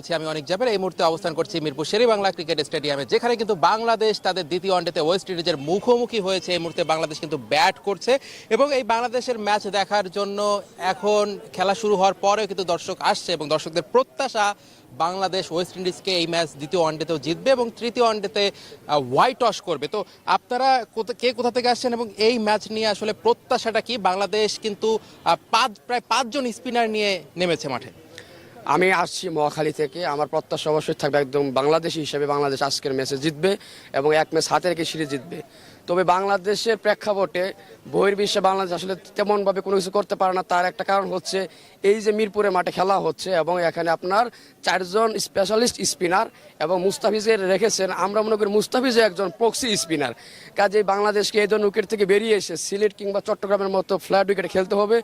আছি আমি অনেক যাবের এই মুহূর্তে অবস্থান করছি মিরপুর শেরি বাংলা ক্রিকেট স্টেডিয়ামে, যেখানে কিন্তু বাংলাদেশ তাদের দ্বিতীয় ওয়ানডেতে ওয়েস্ট ইন্ডিজের মুখোমুখি হয়েছে। এই মুহূর্তে বাংলাদেশ কিন্তু ব্যাট করছে এবং এই বাংলাদেশের ম্যাচ দেখার জন্য এখন খেলা শুরু হওয়ার পরেও কিন্তু দর্শক আসছে এবং দর্শকদের প্রত্যাশা বাংলাদেশ ওয়েস্ট ইন্ডিজকে এই ম্যাচ দ্বিতীয় ওয়ানডেতেও জিতবে এবং তৃতীয় ওয়ানডেতে হোয়াইট টস করবে। তো আপনারা কে কোথা থেকে আসছেন এবং এই ম্যাচ নিয়ে আসলে প্রত্যাশাটা কি? বাংলাদেশ কিন্তু পাঁচ, প্রায় পাঁচজন স্পিনার নিয়ে নেমেছে মাঠে। আমি আসছি মহাখালী থেকে। আমার প্রত্যাশা অবশ্যই থাকবে একদম বাংলাদেশি হিসেবে বাংলাদেশ আজকের ম্যাচে জিতবে এবং এক ম্যাচ হাতে রেখে সিরিজ জিতবে। তবে বাংলাদেশের প্রেক্ষাপটে বহির্বিশ্বে বাংলাদেশ আসলে তেমনভাবে কোনো কিছু করতে পারে না। তার একটা কারণ হচ্ছে এই যে মিরপুরে মাঠে খেলা হচ্ছে এবং এখানে আপনার চারজন স্পেশালিস্ট স্পিনার এবং মুস্তাফিজের রেখেছেন। আমরা মনে করি মুস্তাফিজও একজন প্রক্সি স্পিনার কাজে বাংলাদেশকে এই ধরনের উইকেট থেকে বেরিয়ে এসে সিলেট কিংবা চট্টগ্রামের মতো ফ্ল্যাট উইকেটে খেলতে হবে।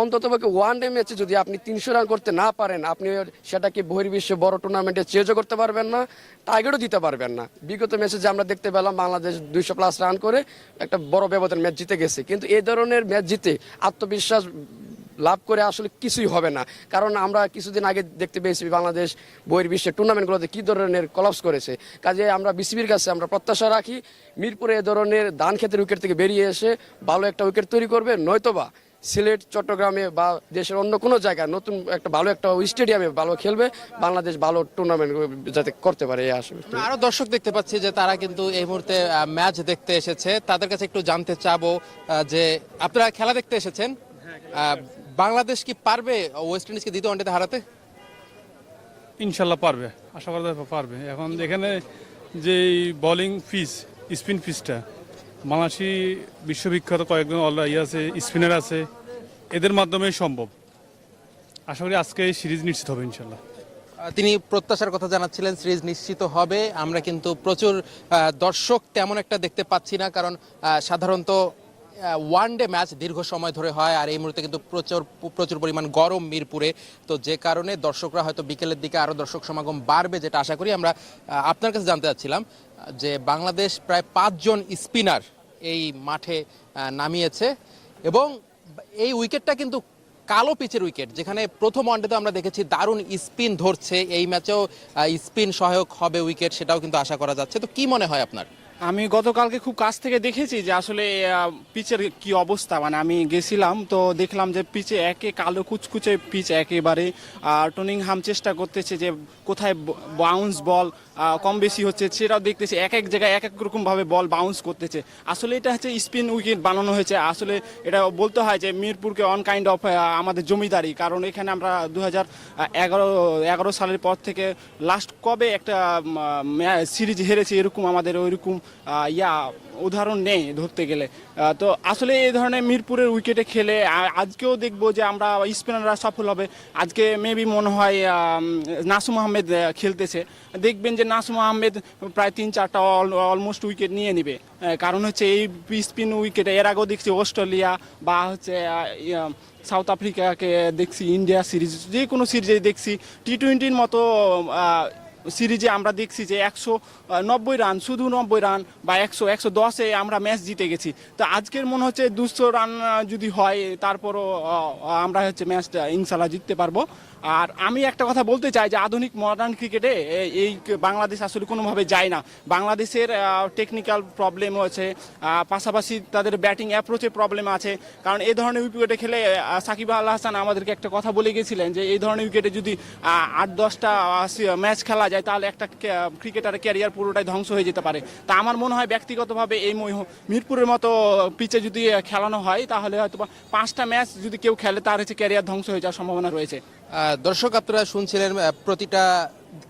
অন্তত ওয়ান ডে ম্যাচে যদি আপনি তিনশো রান করতে না পারেন, আপনি সেটাকে বহির্বিশ্বে বড় টুর্নামেন্টে চেঞ্জও করতে পারবেন না টার্গেটও দিতে পারবেন না। বিগত ম্যাচে যে আমরা দেখতে পেলাম, বাংলাদেশ দুইশো প্লাস রান করে একটা বড় ব্যবধান ম্যাচ জিতে গেছে। কিন্তু এই ধরনের ম্যাচ জিতে আত্মবিশ্বাস লাভ করে আসলে কিছুই হবে না। কারণ আমরা কিছুদিন আগে দেখতে পেয়েছি বাংলাদেশ বহির্বিশ্বের টুর্নামেন্টগুলোতে কী ধরনের কলাপস করেছে। কাজে আমরা বিসিবির কাছে আমরা প্রত্যাশা রাখি, মিরপুরে এ ধরনের ধান ক্ষেতের উইকেট থেকে বেরিয়ে এসে ভালো একটা উইকেট তৈরি করবে, নয়তোবা সিলেট চট্টগ্রামে বা দেশের অন্য কোনো জায়গায় নতুন একটা ভালো একটা স্টেডিয়ামে ভালো খেলবে বাংলাদেশ ভালো টুর্নামেন্ট যাতে করতে পারে এই আসবে আরও দর্শক দেখতে পাচ্ছি যে তারা কিন্তু এই মুহূর্তে ম্যাচ দেখতে এসেছে। তাদের কাছে একটু জানতে চাবো আহ, যে আপনারা খেলা দেখতে এসেছেন। আহ, বাংলাদেশ কি পারবে ওয়েস্ট ইন্ডিজকে দ্বিতীয় ওয়ানডেতে হারাতে? ইনশাল্লাহ পারবে। আশা করা যায় পারবে। এখন এখানে যে বোলিং পিচ স্পিন পিচটা বাংলাদেশি বিশ্ববিখ্যাত কয়েকজন অল ইয়ে আছে, স্পিনার আছে, এদের মাধ্যমে সম্ভব। আশা করি আজকে সিরিজ নিশ্চিত হবে, ইনশাল্লাহ। তিনি প্রত্যাশার কথা জানাচ্ছিলেন, সিরিজ নিশ্চিত হবে। আমরা কিন্তু প্রচুর দর্শক তেমন একটা দেখতে পাচ্ছি না, কারণ সাধারণত ওয়ান ডে ম্যাচ দীর্ঘ সময় ধরে হয় আর এই মুহূর্তে কিন্তু প্রচুর প্রচুর পরিমাণ গরম মিরপুরে। তো যে কারণে দর্শকরা হয়তো বিকেলের দিকে আরও দর্শক সমাগম বাড়বে যেটা আশা করি আমরা আপনার কাছে জানতে চাচ্ছিলাম, যে বাংলাদেশ প্রায় পাঁচজন স্পিনার এই মাঠে নামিয়েছে এবং এই উইকেটটা কিন্তু কালো পিচের উইকেট, যেখানে প্রথম ওয়ানডেতে আমরা দেখেছি দারুণ স্পিন ধরছে। এই ম্যাচেও স্পিন সহায়ক হবে উইকেট, সেটাও কিন্তু আশা করা যাচ্ছে। তো কি মনে হয় আপনার? আমি গতকালকে খুব কাছ থেকে দেখেছি যে আসলে পিচের কি অবস্থা। মানে আমি গেছিলাম তো দেখলাম যে পিচে একে কালো কুচকুচে পিচ একেবারে, আর টনিংহাম চেষ্টা করতেছে যে কোথায় বাউন্স বল কম বেশি হচ্ছে, সেটাও দেখতেছে এক এক জায়গায় এক এক রকমভাবে বল বাউন্স করতেছে। আসলে এটা হচ্ছে স্পিন উইকেট বানানো হয়েছে। আসলে এটা বলতে হয় যে মিরপুরকে অন কাইন্ড অফ আমাদের জমিদারি। কারণ এখানে আমরা দু হাজার এগারো এগারো সালের পর থেকে লাস্ট কবে একটা সিরিজ হেরেছে, এরকম আমাদের ওইরকম ইয়া উদাহরণ নেই ধরতে গেলে। তো আসলে এই ধরনের মিরপুরের উইকেটে খেলে আজকেও দেখব যে আমরা স্পিনাররা সফল হবে। আজকে মেবি মনে হয় নাসুম আহমেদ খেলতেছে। দেখবেন যে নাসুম আহমেদ প্রায় তিন চারটা অলমোস্ট উইকেট নিয়ে নিবে। কারণ হচ্ছে এই স্পিন উইকেটে এর আগেও দেখছি অস্ট্রেলিয়া বা হচ্ছে সাউথ আফ্রিকাকে দেখছি, ইন্ডিয়া সিরিজ, যে কোনো সিরিজে দেখছি। টি টোয়েন্টির মতো সিরিজে আমরা দেখছি যে একশো নব্বই রান, শুধু নব্বই রান বা একশো একশো দশে আমরা ম্যাচ জিতে গেছি। তো আজকের মনে হচ্ছে দুশো রান যদি হয়, তারপরও আমরা হচ্ছে ম্যাচটা ইনশাল্লাহ জিততে পারব। আর আমি একটা কথা বলতে চাই যে, আধুনিক মডার্ন ক্রিকেটে এই বাংলাদেশ আসলে কোনোভাবে যায় না। বাংলাদেশের টেকনিক্যাল প্রবলেম আছে পাশাপাশি তাদের ব্যাটিং অ্যাপ্রোচে প্রবলেম আছে। কারণ এই ধরনের উইকেটে খেলে সাকিব আল হাসান আমাদেরকে একটা কথা বলে গেছিলেন যে, এই ধরনের উইকেটে যদি আট, দশটা ম্যাচ খেলা যায়, তাহলে একটা ক্রিকেটারের ক্যারিয়ার পুরোটাই ধ্বংস হয়ে যেতে পারে। তা আমার মনে হয় ব্যক্তিগতভাবে এই মিরপুরের মতো পিচে যদি খেলানো হয়, তাহলে হয়তো পাঁচটা ম্যাচ যদি কেউ খেলে, তার হচ্ছে ক্যারিয়ার ধ্বংস হয়ে যাওয়ার সম্ভাবনা রয়েছে। দর্শক, আপনারা শুনছিলেন প্রতিটা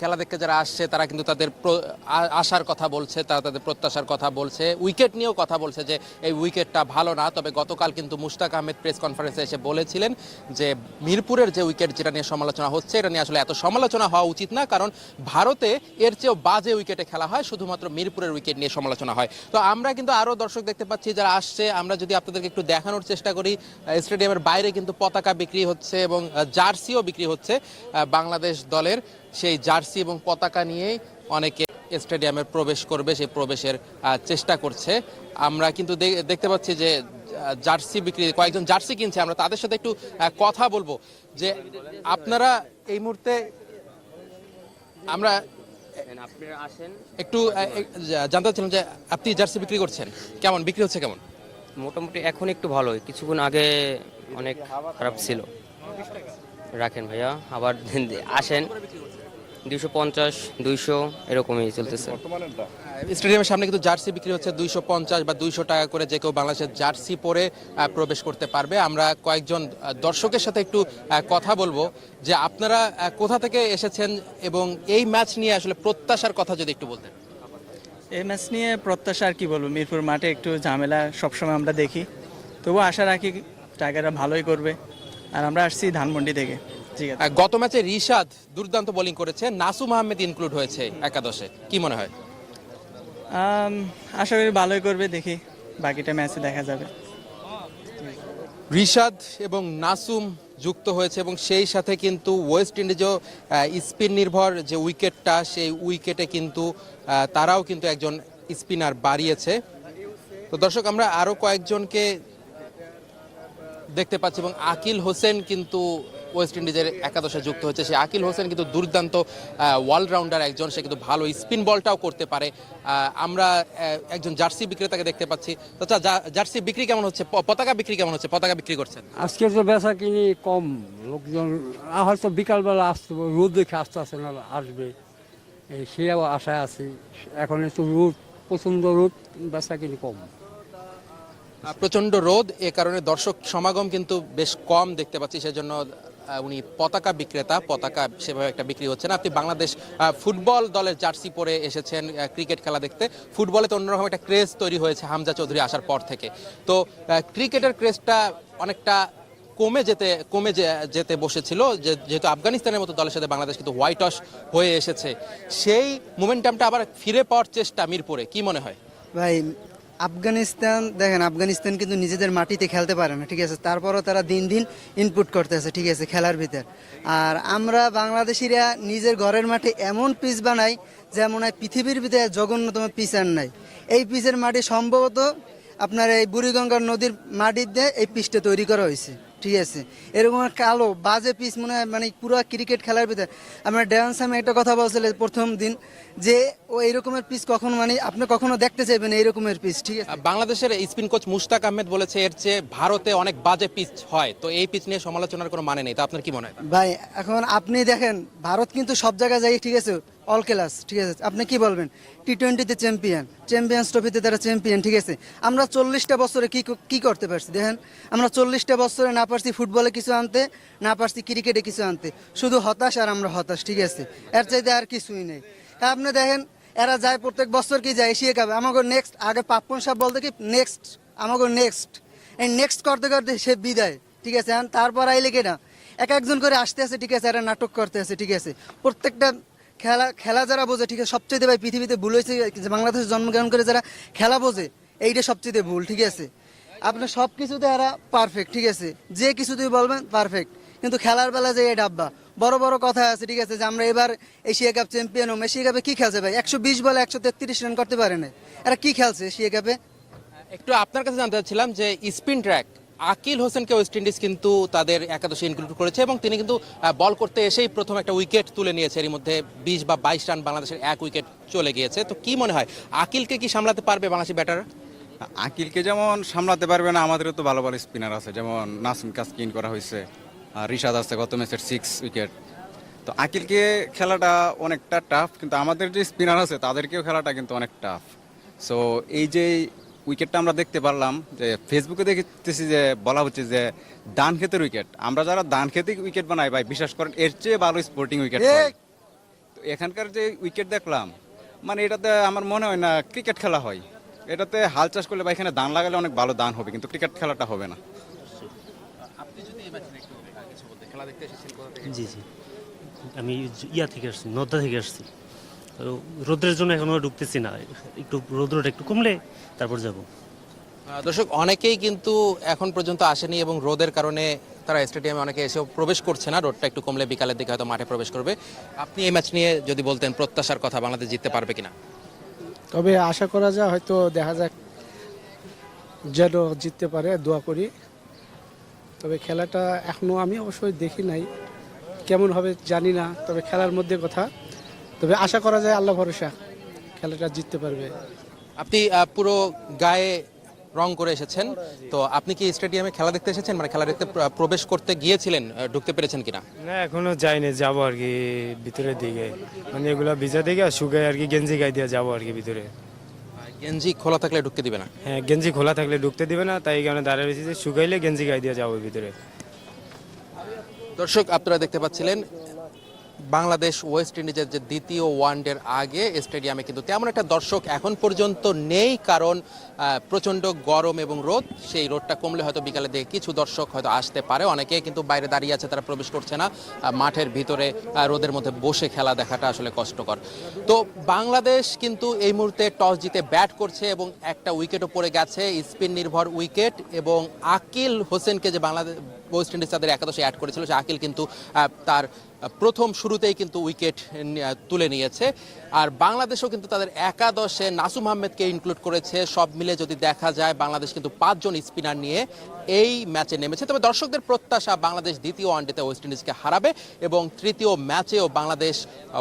খেলা দেখতে যারা আসছে, তারা কিন্তু তাদের প্র- আ- আশার কথা বলছে, তারা তাদের প্রত্যাশার কথা বলছে। উইকেট নিয়েও কথা বলছে যে, এই উইকেটটা ভালো না, তবে গতকাল কিন্তু মুশতাক আহমেদ প্রেস কনফারেন্সে এসে বলেছিলেন যে, মিরপুরের যে উইকেট যেটা নিয়ে সমালোচনা হচ্ছে, এটা নিয়ে আসলে এত সমালোচনা হওয়া উচিত না, কারণ ভারতে এর চেয়েও বাজে উইকেটে খেলা হয়, শুধুমাত্র মিরপুরের উইকেট নিয়ে সমালোচনা হয়। তো আমরা কিন্তু আরও দর্শক দেখতে পাচ্ছি যারা আসছে, আমরা যদি আপনাদেরকে একটু দেখানোর চেষ্টা করি স্টেডিয়ামের বাইরে কিন্তু পতাকা বিক্রি হচ্ছে এবং জার্সিও বিক্রি হচ্ছে বাংলাদেশ দলের। সেই জার্সি এবং পতাকা নিয়েই অনেকে স্টেডিয়ামে প্রবেশ করবে, সেই প্রবেশের চেষ্টা করছে। আমরা কিন্তু দেখতে পাচ্ছি যে জার্সি বিক্রি, কয়েকজন জার্সি কিনছে। আমরা তাদের সাথে একটু কথা বলব যে আপনারা এই মুহূর্তে আমরা একটু জানতে চাচ্ছিলাম যে আপনি জার্সি বিক্রি করছেন। কেমন? বিক্রি হচ্ছে কেমন? মোটামুটি এখন একটু ভালোই কিছুক্ষণ আগে অনেক খারাপ ছিল। রাখেন ভাইয়া, আবার আসেন। দুইশো পঞ্চাশ দুইশো এরকমই চলতেছে। স্টেডিয়ামের সামনে কিন্তু জার্সি বিক্রি হচ্ছে দুইশো পঞ্চাশ বা দুইশো টাকা করে যে কেউ বাংলাদেশের জার্সি পরে প্রবেশ করতে পারবে। আমরা কয়েকজন দর্শকের সাথে একটু কথা বলব যে আপনারা কোথা থেকে এসেছেন এবং এই ম্যাচ নিয়ে আসলে প্রত্যাশার কথা যদি একটু বলতেন। এই ম্যাচ নিয়ে প্রত্যাশা আর কি বলব? মিরপুর মাঠে একটু ঝামেলা সবসময় আমরা দেখি। তবু আশা রাখি টাইগাররা ভালোই করবে। আর আমরা আসছি ধানমন্ডি থেকে। গত ম্যাচে রিশাদ দুর্দান্ত বোলিং করেছে নাসুম আহমেদ ইনক্লুড হয়েছে একাদশে। কি মনে হয়? আশা করি ভালোই করবে দেখি বাকিটা ম্যাচে দেখা যাবে। রিশাদ এবং নাসুম যুক্ত হয়েছে এবং সেই সাথে কিন্তু ওয়েস্ট ইন্ডিজও স্পিন নির্ভর যে উইকেটটা সেই উইকেটে কিন্তু তারাও কিন্তু একজন স্পিনার বাড়িয়েছে। তো দর্শক আমরা আরও কয়েকজনকে দেখতে পাচ্ছি এবং আকিল হোসেন কিন্তু ওয়েস্ট ইন্ডিজের একাদশে যুক্ত হচ্ছে সে আকিল হোসেন কিন্তু দুর্দান্ত অলরাউন্ডার একজন। সে কিন্তু ভালো স্পিন বলটাও করতে পারে। আমরা একজন জার্সি বিক্রেতাকে দেখতে পাচ্ছি। তো আচ্ছা, জার্সি বিক্রি কেমন হচ্ছে? পতাকা বিক্রি কেমন হচ্ছে? পতাকা বিক্রি করছেন? আজকে তো বেচা কিনি কম লোকজন হয়তো বিকালবেলা আসতে রোদ দেখে আসতে আসে না আসবে। সে আশায় আছি। এখন একটু রোদ প্রচণ্ড রোদ বেচা কিনি কম প্রচণ্ড রোদ এ কারণে দর্শক সমাগম কিন্তু বেশ কম দেখতে পাচ্ছি। সেজন্য উনি পতাকা বিক্রেতা, পতাকা সেভাবে একটা বিক্রি হচ্ছে না। আপনি বাংলাদেশ ফুটবল দলের জার্সি পরে এসেছেন ক্রিকেট খেলা দেখতে। ফুটবলে তো অন্যরকম একটা ক্রেজ তৈরি হয়েছে হামজা চৌধুরী আসার পর থেকে। তো ক্রিকেটের ক্রেজটা অনেকটা কমে যেতে কমে যেতে বসেছিল যেহেতু আফগানিস্তানের মতো দলের সাথে বাংলাদেশ কিন্তু হোয়াইট ওয়াশ হয়ে এসেছে। সেই মোমেন্টামটা আবার ফিরে পাওয়ার চেষ্টা মিরপুরে, কি মনে হয়? ভাই আফগানিস্তান, দেখেন আফগানিস্তান কিন্তু নিজেদের মাটিতে খেলতে পারে না, ঠিক আছে? তারপরও তারা দিন দিন ইনপুট করতেছে, ঠিক আছে, খেলার ভিতর। আর আমরা বাংলাদেশিরা নিজের ঘরের মাঠে এমন পিচ বানাই যেমন পৃথিবীর ভিতরে জঘন্যতম পিচ আর নাই। এই পিচের মাটি সম্ভবত আপনার এই বুড়িগঙ্গার নদীর মাটির দিয়ে এই পিচটা তৈরি করা হয়েছে। ঠিক আছে। এরকম কালো বাজে পিচ মনে হয় মানে পুরো ক্রিকেট খেলার ভিতরে। আমরা ড্যান্স আমি একটা কথা বলছিল প্রথম দিন যে ও এইরকমের পিচ কখনো মানে আপনি কখনো দেখতে চাইবেন এইরকমের পিচ ঠিক আছে? বাংলাদেশের স্পিন কোচ মুশতাক আহমেদ বলেছে এর চেয়ে ভারতে অনেক বাজে পিচ হয়। তো এই পিচ নিয়ে সমালোচনার কোনো মানে নেই তো আপনার কি মনে হয়? ভাই এখন আপনি দেখেন ভারত কিন্তু সব জায়গায় যাই ঠিক আছে? অল ক্লাস ঠিক আছে। আপনি কি বলবেন? টি টোয়েন্টিতে চ্যাম্পিয়ন চ্যাম্পিয়ন্স ট্রফিতে তারা চ্যাম্পিয়ন ঠিক আছে। আমরা চল্লিশটা বছরে কি কি করতে পারছি? দেখেন, আমরা চল্লিশটা বছরে না পারছি ফুটবলে কিছু আনতে, না পারছি ক্রিকেটে কিছু আনতে। শুধু হতাশ আর আমরা হতাশ, ঠিক আছে। এর চাইতে আর কিছুই নেই। আপনি দেখেন, এরা যায় প্রত্যেক বছর কি যায়? এশিয়া কাপে। আমাকে নেক্সট আগে পাপ্পন সাহেব বলতে কি নেক্সট আমাকে নেক্সট এই নেক্সট করতে করতে সে বিদায়, ঠিক আছে। তারপর আইলে কেনা এক একজন করে আসতে আছে, ঠিক আছে। এরা নাটক করতে আছে, ঠিক আছে। প্রত্যেকটা খেলা খেলা যারা বোঝে, ঠিক আছে, সবচেয়ে ভাই পৃথিবীতে ভুল হয়েছে, যে বাংলাদেশে জন্মগ্রহণ করে যারা খেলা বোঝে, এইটা সবচেয়ে ভুল, ঠিক আছে? আপনার সব কিছুতে এরা পারফেক্ট ঠিক আছে? যে কিছুতেই বলবেন পারফেক্ট কিন্তু খেলার বেলা যে ডাব্বা, বড় বড় কথা আছে, ঠিক আছে, যে আমরা এবার এশিয়া কাপ চ্যাম্পিয়ন হম, এশিয়া কাপে কী খেলছে ভাই? একশো বিশ বলে একশো তেত্রিশ রান করতে পারে না। এরা কী খেলছে এশিয়া কাপে? একটু আপনার কাছে জানতে চাচ্ছিলাম যে স্পিন ট্র্যাক আকিল হোসেনকে ওয়েস্ট ইন্ডিজ কিন্তু তাদের একাদশে ইনক্লুড করেছে এবং তিনি কিন্তু বল করতে এসেই প্রথম একটা উইকেট তুলে নিয়েছে। এর মধ্যে বিশ বা বাইশ রান বাংলাদেশের এক উইকেট চলে গিয়েছে। তো কি মনে হয়, আকিলকে কি সামলাতে পারবে বাংলাদেশি ব্যাটার আকিলকে যেমন সামলাতে পারবে না, আমাদেরও তো ভালো ভালো স্পিনার আছে। যেমন নাসিম কাজকে ইন করা হয়েছে, আর রিশাদ আছে গত ম্যাচের সিক্স উইকেট তো আকিলকে খেলাটা অনেকটা টাফ কিন্তু আমাদের যে স্পিনার আছে, তাদেরকেও খেলাটা কিন্তু অনেক টাফ সো এই যে উইকেটটা আমরা দেখতে পারলাম যে ফেসবুকে দেখতেছি যে বলা হচ্ছে যে ডান খেতের উইকেট। আমরা যারা ডান খেতে উইকেট বানাই ভাই বিশ্বাস করেন এর চেয়ে ভালো স্পোর্টিং উইকেট তো এখানকার যে উইকেট দেখলাম মানে এটাতে আমার মনে হয় না ক্রিকেট খেলা হয়। এটাতে হাল চাষ করলে বা এখানে দান লাগালে অনেক ভালো দান হবে কিন্তু ক্রিকেট খেলাটা হবে না। জি জি। আমি ইয়া থেকে আসছি নদ্দা থেকে আসছি। রোদ্রের জন্য এখনও ঢুকতেছি না। একটু রোদ্রটা একটু কমলে তারপর যাব। দর্শক অনেকেই কিন্তু এখন পর্যন্ত আসেনি এবং রোদের কারণে তারা স্টেডিয়ামে অনেকে এসেও প্রবেশ করছে না। রোডটা একটু কমলে বিকালের দিকে হয়তো মাঠে প্রবেশ করবে। আপনি এই ম্যাচ নিয়ে যদি বলতেন প্রত্যাশার কথা বাংলাদেশ জিততে পারবে কিনা? তবে আশা করা যায় হয়তো দেখা যাক যেন জিততে পারে দোয়া করি। তবে খেলাটা এখনও আমি অবশ্যই দেখি নাই। কেমন হবে জানি না তবে খেলার মধ্যে কথা। তবে আশা করা যায় আল্লাহ ভরসা খেলাটা জিততে পারবে। আপনি পুরো গায়ে রং করে এসেছেন তো আপনি কি স্টেডিয়ামে খেলা দেখতে এসেছেন? মানে খেলা দেখতে প্রবেশ করতে গিয়েছিলেন ঢুকতে পেরেছেন কিনা? না এখনও যাইনি যাব আর কি ভিতরের দিকে। মানে এগুলো ভিজা দিকে শুকাই আর কি গেঞ্জি গায়ে দিয়ে যাব আর কি ভিতরে। গেঞ্জি খোলা থাকলে ঢুকতে দিবে না? হ্যাঁ গেঞ্জি খোলা থাকলে ঢুকতে দিবে না তাই কারণে দাঁড়িয়ে রয়েছে যে শুকাইলে গেঞ্জি গায়ে দিয়ে যাব ভিতরে। দর্শক আপনারা দেখতে পাচ্ছিলেন বাংলাদেশ ওয়েস্ট ইন্ডিজের যে দ্বিতীয় ওয়ানডের আগে স্টেডিয়ামে কিন্তু তেমন একটা দর্শক এখন পর্যন্ত নেই, কারণ প্রচণ্ড গরম এবং রোদ। সেই রোদটা কমলে হয়তো বিকালে দিকে কিছু দর্শক হয়তো আসতে পারে। অনেকে কিন্তু বাইরে দাঁড়িয়ে আছে, তারা প্রবেশ করছে না। মাঠের ভিতরে রোদের মধ্যে বসে খেলা দেখাটা আসলে কষ্টকর। তো বাংলাদেশ কিন্তু এই মুহূর্তে টস জিতে ব্যাট করছে এবং একটা উইকেটও পড়ে গেছে, স্পিন নির্ভর উইকেট। এবং আকিল হোসেনকে যে বাংলাদেশ ওয়েস্ট ইন্ডিজ তাদের একাদশে অ্যাড করেছিল, সে আকিল কিন্তু তার প্রথম শুরুতেই কিন্তু উইকেট তুলে নিয়েছে। আর বাংলাদেশও কিন্তু তাদের একাদশে নাসুম আহমেদকে ইনক্লুড করেছে। সব মিলে যদি দেখা যায় বাংলাদেশ কিন্তু পাঁচজন স্পিনার নিয়ে এই ম্যাচে নেমেছে। তবে দর্শকদের প্রত্যাশা বাংলাদেশ দ্বিতীয় ওয়ানডেতে ওয়েস্ট ইন্ডিজকে হারাবে এবং তৃতীয় ম্যাচেও বাংলাদেশ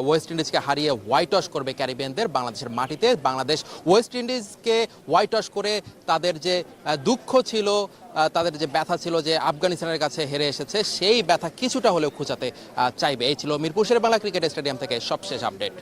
ওয়েস্ট ইন্ডিজকে হারিয়ে হোয়াইট ওয়াশ করবে ক্যারিবিয়ানদের বাংলাদেশের মাটিতে। বাংলাদেশ ওয়েস্ট ইন্ডিজকে হোয়াইট ওয়াশ করে তাদের যে দুঃখ ছিল তাদের যে ব্যথা ছিল যে আফগানিস্তানের কাছে হেরে এসেছে সেই ব্যথা কিছুটা হলেও আহ, চাইবে। এই ছিল মিরপুর শেরে বাংলা ক্রিকেট স্টেডিয়াম থেকে সবশেষ আপডেট